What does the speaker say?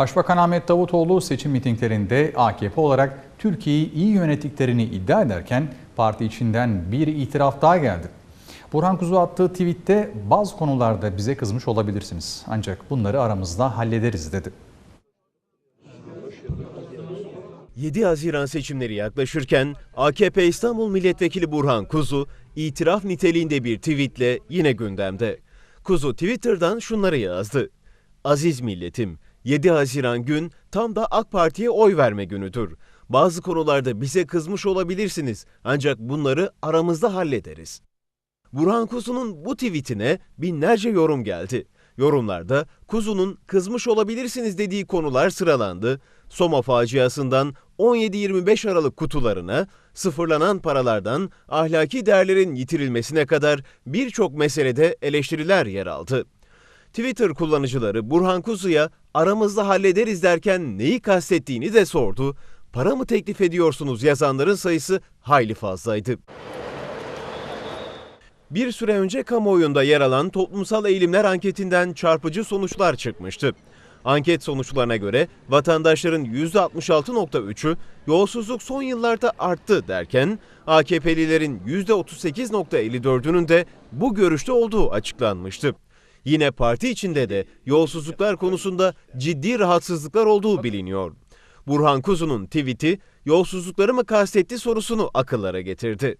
Başbakan Ahmet Davutoğlu seçim mitinglerinde AKP olarak Türkiye'yi iyi yönettiklerini iddia ederken parti içinden bir itiraf daha geldi. Burhan Kuzu attığı tweette bazı konularda bize kızmış olabilirsiniz ancak bunları aramızda hallederiz dedi. 7 Haziran seçimleri yaklaşırken AKP İstanbul Milletvekili Burhan Kuzu itiraf niteliğinde bir tweetle yine gündemde. Kuzu Twitter'dan şunları yazdı. Aziz milletim, 7 Haziran gün tam da AK Parti'ye oy verme günüdür. Bazı konularda bize kızmış olabilirsiniz ancak bunları aramızda hallederiz. Burhan Kuzu'nun bu tweetine binlerce yorum geldi. Yorumlarda Kuzu'nun kızmış olabilirsiniz dediği konular sıralandı. Soma faciasından 17-25 Aralık kutularına, sıfırlanan paralardan ahlaki değerlerin yitirilmesine kadar birçok meselede eleştiriler yer aldı. Twitter kullanıcıları Burhan Kuzu'ya aramızda hallederiz derken neyi kastettiğini de sordu. Para mı teklif ediyorsunuz yazanların sayısı hayli fazlaydı. Bir süre önce kamuoyunda yer alan toplumsal eğilimler anketinden çarpıcı sonuçlar çıkmıştı. Anket sonuçlarına göre vatandaşların %66.3'ü yolsuzluk son yıllarda arttı derken AKP'lilerin %38.54'ünün de bu görüşte olduğu açıklanmıştı. Yine parti içinde de yolsuzluklar konusunda ciddi rahatsızlıklar olduğu biliniyor. Burhan Kuzu'nun tweet'i yolsuzlukları mı kastetti sorusunu akıllara getirdi.